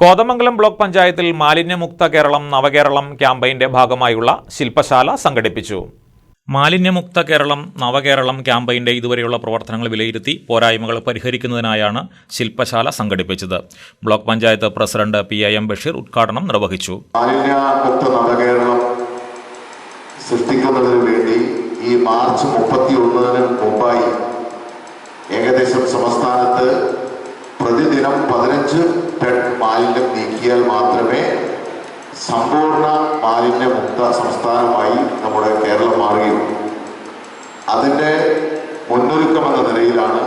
Kothamangalam block പഞ്ചായത്തിൽ മാലിന്യമുക്ത കേരളം നവകേരളം ക്യാമ്പയിന്റെ ഭാഗമായുള്ള ശില്പശാല സംഘടിപ്പിച്ചു. മാലിന്യമുക്ത കേരളം നവകേരളം ക്യാമ്പയിന്റെ ഇതുവരെയുള്ള പ്രവർത്തനങ്ങൾ വിലയിരുത്തി പോരായ്മകൾ പരിഹരിക്കുന്നതിനായാണ് ശില്പശാല സംഘടിപ്പിച്ചത്. Block panchayat president P M Basheer ഉദ്ഘാടനം നിർവഹിച്ചു. മാലിന്യമുക്ത നവകേരളം സൃഷ്ടിക്കുന്നതിന് വേണ്ടി ഈ മാർച്ച് മുപ്പത്തി ഒന്നിന് മുമ്പായി ഏകദേശം സംസ്ഥാനത്ത് പ്രതിദിനം പതിനഞ്ച് ടൺ മാലിന്യം നീക്കിയാൽ മാത്രമേ സമ്പൂർണ മാലിന്യമുക്ത സംസ്ഥാനമായി നമ്മുടെ കേരളം മാറുകയുള്ളൂ അതിന്റെ മുന്നൊരുക്കമെന്ന നിലയിലാണ്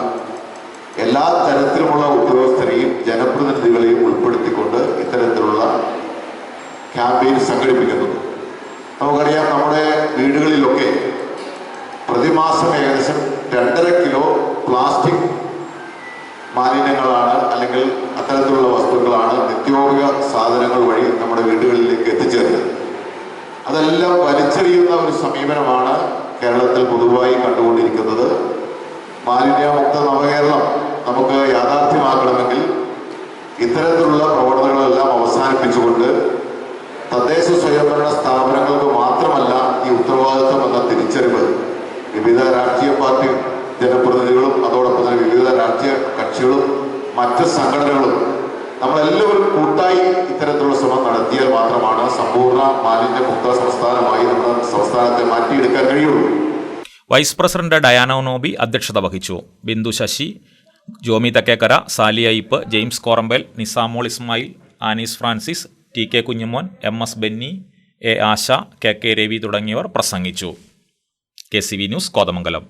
എല്ലാ തരത്തിലുമുള്ള ഉദ്യോഗസ്ഥരെയും ജനപ്രതിനിധികളെയും ഉൾപ്പെടുത്തിക്കൊണ്ട് ഇത്തരത്തിലുള്ള ക്യാമ്പയിൻ സംഘടിപ്പിക്കുന്നത്. നമുക്കറിയാം നമ്മുടെ വീടുകളിലൊക്കെ പ്രതിമാസം ഏകദേശം രണ്ടര കിലോ പ്ലാസ്റ്റിക് മാലിന്യങ്ങളാണ് അല്ലെങ്കിൽ അത്തരത്തിലുള്ള വസ്തുക്കളാണ് നിത്യോപയോഗ സാധനങ്ങൾ വഴി നമ്മുടെ വീടുകളിലേക്ക് എത്തിച്ചേരുന്നത്. അതെല്ലാം വലിച്ചെറിയുന്ന ഒരു സമീപനമാണ് കേരളത്തിൽ പൊതുവായി കണ്ടുകൊണ്ടിരിക്കുന്നത്. മാലിന്യമുക്ത നവകേരളം നമുക്ക് യാഥാർത്ഥ്യമാക്കണമെങ്കിൽ ഇത്തരത്തിലുള്ള പ്രവണതകളെല്ലാം അവസാനിപ്പിച്ചുകൊണ്ട് തദ്ദേശ സ്വയംഭരണ സ്ഥാപനങ്ങൾക്ക് മാത്രമല്ല ഈ ഉത്തരവാദിത്വം എന്ന തിരിച്ചറിവ് വിവിധ രാഷ്ട്രീയ പാർട്ടി ജനപ്രതിനിധികളും അതോടൊപ്പം തന്നെ വിവിധ രാഷ്ട്രീയ കക്ഷികളും മറ്റ് സംഘടനകളും നമ്മളെല്ലാവരും കൂട്ടായി ഇത്തരത്തിലുള്ള ശ്രമം നടത്തിയാൽ മാത്രമാണ് സമ്പൂർണ മാലിന്യമുക്ത സംസ്ഥാനമായി നമ്മുടെ സംസ്ഥാനത്തെ മാറ്റിയെടുക്കാൻ കഴിയുള്ളൂ. വൈസ് പ്രസിഡന്റ് ഡയാനോ നോബി അധ്യക്ഷത വഹിച്ചു. Bindu Sasi Jomi Thakkekara Sali Ayyapp James Korambal Nisamol Ismail Anees Francis T K Kunjumon M S Benny A Asha K K Ravi തുടങ്ങിയവർ പ്രസംഗിച്ചു. K C V news Kothamangalam.